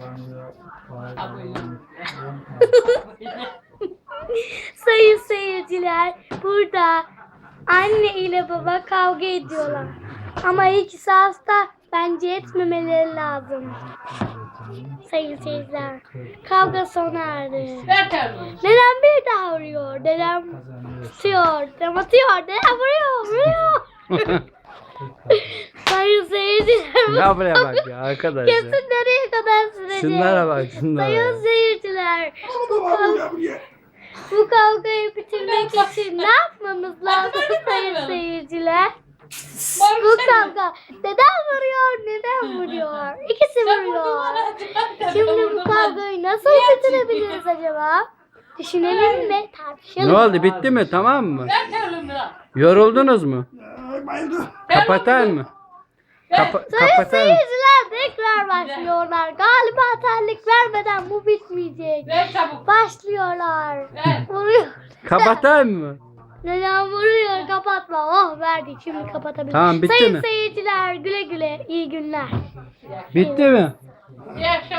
Sayın seyirciler burada anne ile baba kavga ediyorlar. Ama ikisi hasta bence etmemeleri lazım. Sayın seyirciler kavga sona erdi. Dedem bir daha vuruyor. Dedem tutuyor. Dedem atıyor. Dedem vuruyor. Vuruyor. Seyirciler Ya buraya bak ya arkadaş ya. Kesin nereye kadar sürecek? Şunlara bak şunlara. Sayın seyirciler, bu, kav- bu kavgayı bitirmek için ne yapmamız lazım sayın seyirciler? Bu kavga neden vuruyor, neden vuruyor? İkisi vuruyor. Şimdi bu kavgayı nasıl bitirebiliriz acaba? Düşünelim ve tartışalım. Ne oldu bitti mi tamam mı? Yoruldunuz mu? Kapatayım mı? Kapa Sayın seyirciler tekrar başlıyorlar. Galiba terlik vermeden bu bitmeyecek. Ver çabuk. Başlıyorlar. Ver. Vuruyor. Kapatayım mı? Neden vuruyor? Kapatma. Oh verdi. Şimdi kapatabilirim. Tamam, bitti Sayın mi? seyirciler güle güle. İyi günler. Bitti mi? Akşamlar.